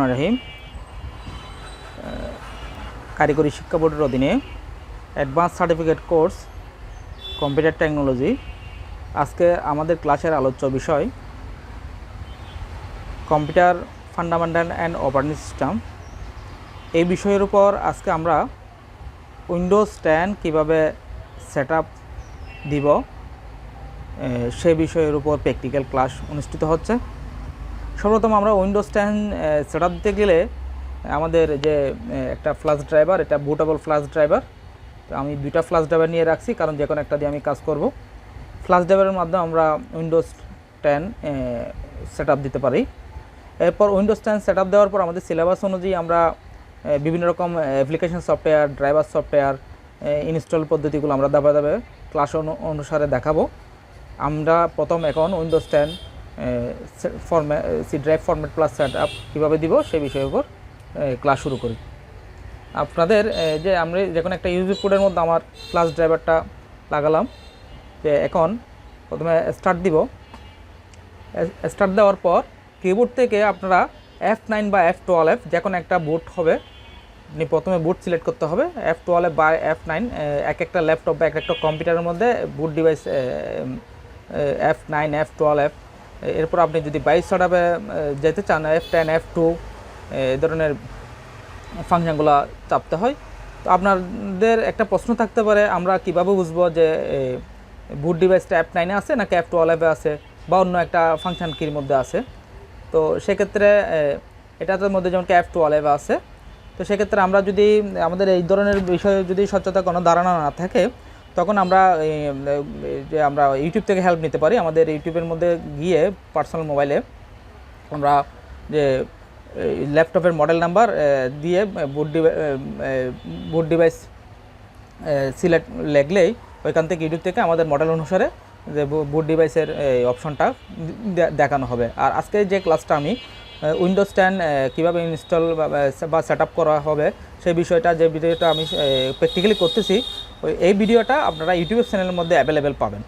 রহমান রহিম কারিগরি শিক্ষা বোর্ডের অধীনে advance certificate course computer technology আজকে আমাদের ক্লাসের আলোচ্য বিষয় computer fundamental and operating system এই বিষয়ের উপর আজকে আমরা উইন্ডোজ টেন কীভাবে সেট আপ দিব সে বিষয়ের উপর প্র্যাকটিক্যাল ক্লাস অনুষ্ঠিত হচ্ছে। সর্বপ্রথম আমরা উইন্ডোজ টেন সেট দিতে গেলে আমাদের যে একটা ফ্লাশ ড্রাইভার এটা বুটেবল ফ্লাশ ড্রাইভার তো আমি দুইটা ফ্লাশ ড্রাইভার নিয়ে রাখছি, কারণ যে কোনো একটা দিয়ে আমি কাজ করব। ফ্লাশ ড্রাইভারের মাধ্যমে আমরা উইন্ডোজ টেন সেট দিতে পারি। এরপর উইন্ডোজ টেন সেট দেওয়ার পর আমাদের সিলেবাস অনুযায়ী আমরা বিভিন্ন রকম application software driver software install পদ্ধতিগুলো আমরা দাবা দাবে ক্লাস অনুসারে দেখাবো। আমরা প্রথম এখন উইন্ডোজ টেন ফর্মে C drive format plus set up কীভাবে দিব সে বিষয়ের উপর ক্লাস শুরু করি। আপনাদের যে আমরা যে কোনো একটা ইউজি কোডের মধ্যে আমার ক্লাস ড্রাইভারটা লাগালাম, যে এখন প্রথমে স্টার্ট দিব। স্টার্ট দেওয়ার পর কিবোর্ড থেকে আপনারা এফ নাইন বা এফ টুয়েলভ যে কোনো একটা বুট হবে, আপনি প্রথমে বুট সিলেক্ট করতে হবে এফ টুয়েলভ বা এফ নাইন এক একটা ল্যাপটপ বা এক একটা কম্পিউটারের মধ্যে boot device F nine F twelve এরপর আপনি যদি বাইশ শটাপে যেতে চান এফ টেন এফ টু এই ধরনের ফাংশনগুলো চাপতে হয়। তো আপনাদের একটা প্রশ্ন থাকতে পারে আমরা কীভাবে বুঝব যে বুট ডিভাইসটা অ্যাপ নাইনে আছে নাকি অ্যাপ টুয়েলভে আছে বা অন্য একটা ফাংশন কির মধ্যে আছে? তো সেক্ষেত্রে এ, এটার মধ্যে যেমন অ্যাপ টুয়েলভে আছে তো সেক্ষেত্রে আমরা যদি আমাদের এই ধরনের বিষয়ে যদি স্বচ্ছতা কোনো ধারণা না থাকে তখন আমরা আমরা ইউটিউব থেকে হেল্প নিতে পারি। আমাদের ইউটিউবের মধ্যে গিয়ে পার্সোনাল মোবাইলে আমরা যে ল্যাপটপের মডেল নাম্বার দিয়ে বুট ডিভাই বুট ডিভাইস সিলেক্ট লেখলেই ওইখান থেকে ইউটিউব থেকে আমাদের মডেল অনুসারে যে বুট ডিভাইসের এই অপশনটা দেখানো হবে। আর আজকে যে ক্লাসটা আমি উইন্ডোজ টেন কীভাবে ইনস্টল বা সেট করা হবে, সেই বিষয়টা, যে ভিডিওটা আমি প্র্যাকটিক্যালি করতেছি, ওই, এই ভিডিওটা আপনারা ইউটিউব চ্যানেলের মধ্যে অ্যাভেলেবেল পাবেন।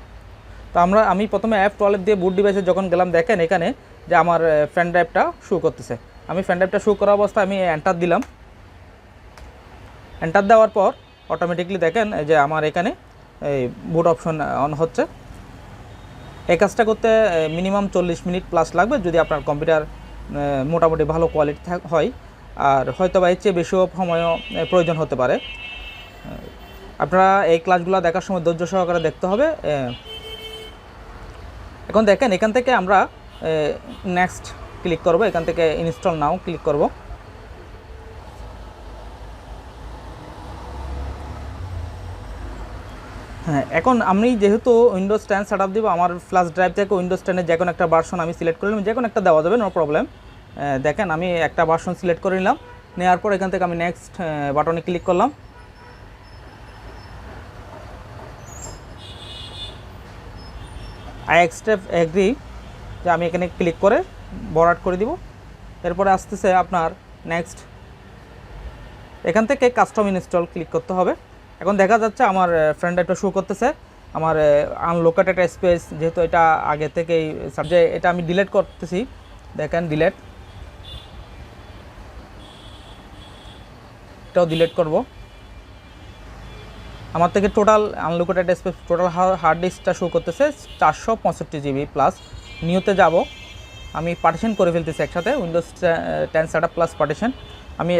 তো আমরা, আমি প্রথমে অ্যাপ টুয়েলভ দিয়ে বুট ডিভাইসে যখন গেলাম, দেখেন এখানে যে আমার ফ্যান ড্রাইভটা শু করতেছে। আমি ফ্যান ড্রাইভটা শু করা অবস্থায় আমি এন্টার দিলাম। এন্টার দেওয়ার পর অটোমেটিকলি দেখেন যে আমার এখানে, এই বুট অপশন অন হচ্ছে। এই কাজটা করতে মিনিমাম চল্লিশ মিনিট প্লাস লাগবে। যদি আপনার কম্পিউটার মোটামুটি ভালো কোয়ালিটি হয়। আর হয়তো বা এর চেয়ে বেশিও সময়ও প্রয়োজন হতে পারে। আপনারা এই ক্লাসগুলো দেখার সময় ধৈর্য সহকারে দেখতে হবে। এখন দেখেন, এখান থেকে আমরা নেক্সট ক্লিক করব। এখান থেকে ইনস্টল নাও ক্লিক করব। হ্যাঁ এখন আমি যেহেতু উইন্ডোজ টেন সেট আপ দিব, আমার ফ্ল্যাশ ড্রাইভ থেকে উইন্ডোজ টেনের যে কোনো একটা ভার্সন আমি সিলেক্ট করে নিলাম যে কোনো একটা দেওয়া যাবে নো প্রবলেম দেখেন আমি একটা ভার্সন সিলেক্ট করে নিলাম নেওয়ার পর এখান থেকে আমি নেক্সট বাটনে ক্লিক করলাম। আই এক্সটেপ এগ্রি যে আমি এখানে ক্লিক করে বরাট করে দিব। এরপরে আসতেছে আপনার নেক্সট এখান থেকে কাস্টম ইনস্টল ক্লিক করতে হবে। এখন দেখা যাচ্ছে আমার ফ্রেন্ড একটা শো করতেছে। আমার আনলোকেটেড স্পেস যেহেতু এটা আগে থেকেই সাবজেক্ট এটা আমি ডিলেট করতেছি। দেখেন ডিলেট এটাও ডিলেট করব। আমার থেকে total unallocated space total hard ডিস্কটা show করতেছে চারশো পঁয়ষট্টি জিবি প্লাস নিউতে যাব। আমি পার্টিশন করে ফেলতেছি একসাথে Windows ten set plus partition আমি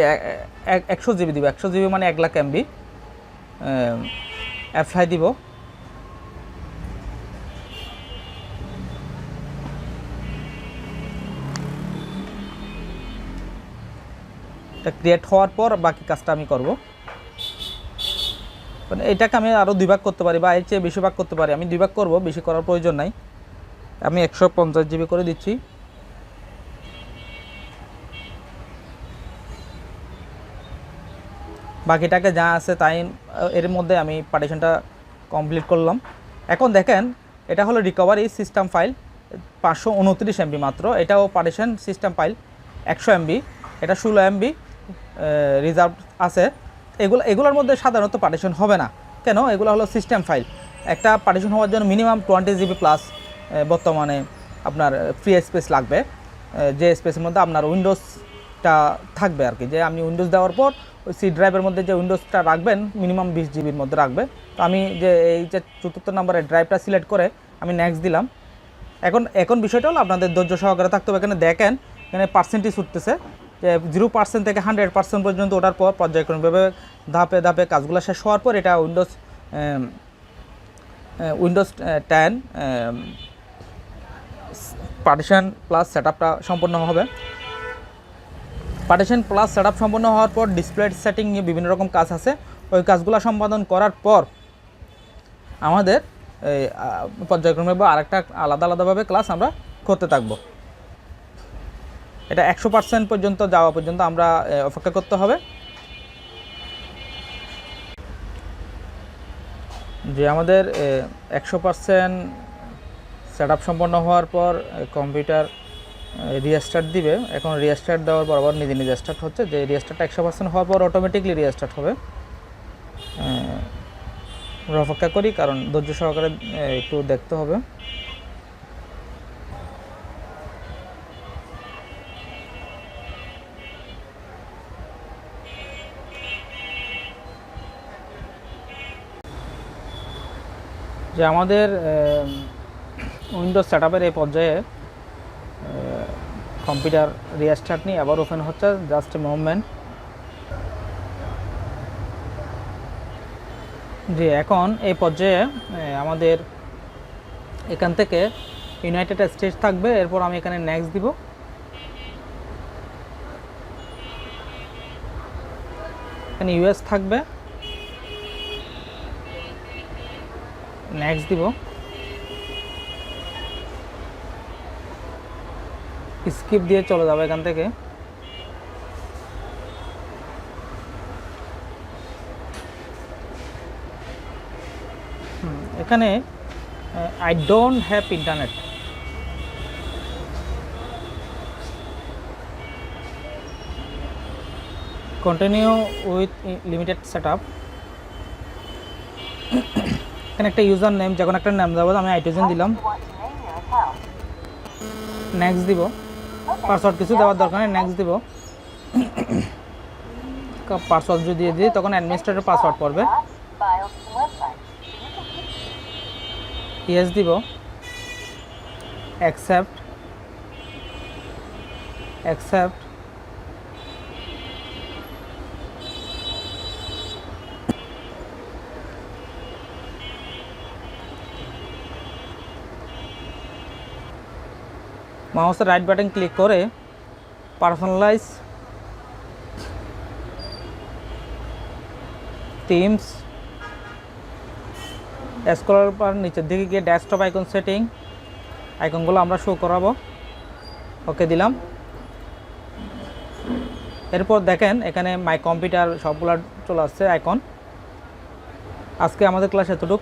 একশো জিবি দিব। একশো জিবি মানে এক লাখ এমবি অ্যাপ্লাই দিব। এটা ক্রিয়েট হওয়ার পর বাকি কাজটা আমি করব। মানে এটাকে আমি আরও দুই ভাগ করতে পারি বা এর চেয়ে বেশি ভাগ করতে পারি। আমি দুই ভাগ করব, বেশি করার প্রয়োজন নাই। আমি একশো পঞ্চাশ জিবি করে দিচ্ছি। বাকিটাকে যা আছে তাই এর মধ্যে আমি পার্টিশনটা কমপ্লিট করলাম। এখন দেখেন, এটা হলো রিকভারি সিস্টেম ফাইল পাঁচশো উনত্রিশ এমবি মাত্র। এটাও পার্টিশন সিস্টেম ফাইল একশো এমবি এটা ষোলো এমবি রিজার্ভ আছে। এগুলো, এগুলোর মধ্যে সাধারণত পার্টিশন হবে না। কেন? এগুলো হলো সিস্টেম ফাইল একটা পার্টিশন হওয়ার জন্য মিনিমাম টোয়েন্টি জিবি প্লাস বর্তমানে আপনার ফ্রি স্পেস লাগবে। যে স্পেসের মধ্যে আপনার উইন্ডোজটা থাকবে আর কি। যে আপনি উইন্ডোজ দেওয়ার পর ওই সি ড্রাইভের মধ্যে যে উইন্ডোজটা রাখবেন মিনিমাম বিশ জিবির মধ্যে রাখবে। তো আমি যে এই যে চতুর্থ নম্বরের ড্রাইভটা সিলেক্ট করে আমি নেক্সট দিলাম। এখন এখন বিষয়টা হলো আপনাদের ধৈর্য সহকারে থাকতে হবে। এখানে দেখেন, এখানে পার্সেন্টেজ উঠতেছে যে জিরো পার্সেন্ট থেকে হান্ড্রেড পার্সেন্ট পর্যন্ত ওঠার পর পর্যায়ক্রমিকভাবে ধাপে ধাপে কাজগুলো শেষ হওয়ার পর এটা Windows Windows ten partition plus set সম্পন্ন হবে। পার্টিশন প্লাস সেট সম্পন্ন হওয়ার পর ডিসপ্লে সেটিং নিয়ে বিভিন্ন রকম কাজ আছে। ওই কাজগুলো সম্পাদন করার পর আমাদের পর্যায়ক্রমে বা আরেকটা আলাদা আলাদাভাবে ক্লাস আমরা করতে থাকব। এটা একশো পার্সেন্ট পর্যন্ত যাওয়া পর্যন্ত আমরা অপেক্ষা করতে হবে। যে আমাদের একশো পার্সেন্ট সেট সম্পন্ন হওয়ার পর কম্পিউটার রিস্টার্ট দিবে। এখন রিস্টার্ট দেওয়ার পর আবার নিজে নিজে স্টার্ট হচ্ছে। যে রিস্টার্টটা একশো পার্সেন্ট হওয়ার পর অটোমেটিকলি রিস্টার্ট হবে। আমরা অপেক্ষা করি, কারণ ধৈর্য সহকারে একটু দেখতে হবে। যে আমাদের উইন্ডোজ সেট এই পর্যায়ে কম্পিউটার রিস্টার্ট নিয়ে আবার ওপেন হচ্ছে জাস্ট মুভমেন্ট জি, এখন এই পর্যায়ে আমাদের এখান থেকে ইউনাইটেড স্টেটস থাকবে, এরপর আমি এখানে নেক্সট দিব। এখানে ইউএস থাকবে। নেক্সট দিব। স্কিপ দিয়ে চলে যাবে এখান থেকে। এখানে I don't have internet continue with limited set up এখানে একটা ইউজার নেম যখন একটা নাম দেবো আমি আইটোজেন দিলাম। নেক্সট দিব। পাসওয়ার্ড কিছু দেওয়ার দরকার নেই নেক্সট দিব। পাসওয়ার্ড যদি দিয়ে দিই, তখন অ্যাডমিনিস্ট্রেটর পাসওয়ার্ড পড়বে। ইয়েস দিব। অ্যাকসেপ্ট অ্যাকসেপ্ট মাউসের রাইট বাটন ক্লিক করে পার্সোনালাইজ টিমস স্ক্রল পর নিচের দিকে গিয়ে ডেস্কটপ আইকন সেটিং আইকনগুলো আমরা শো করাবো। ওকে দিলাম। এরপর দেখেন, এখানে মাই কম্পিউটার সবগুলো চলে আসছে আইকন আজকে আমাদের ক্লাস এতটুক।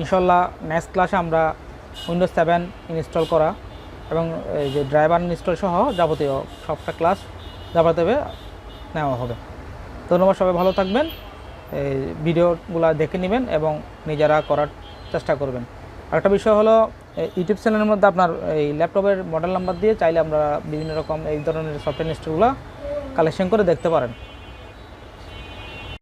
ইনশাল্লাহ নেক্সট ক্লাসে আমরা উইন্ডোজ সেভেন ইনস্টল করা। এবং এই যে ড্রাইভার ইনস্টল সহ যাবতীয় সবটা ক্লাস যাবতীয় নেওয়া হবে। ধন্যবাদ সবাই, ভালো থাকবেন। এই ভিডিওগুলো দেখে নেবেন এবং নিজেরা করার চেষ্টা করবেন। আরেকটা বিষয় হলো ইউটিউব চ্যানেলের মধ্যে আপনার এই ল্যাপটপের মডেল নাম্বার দিয়ে চাইলে আমরা বিভিন্ন রকম এই ধরনের সফটওয়্যার ইনস্টলগুলো কালেকশন করে দেখতে পারেন।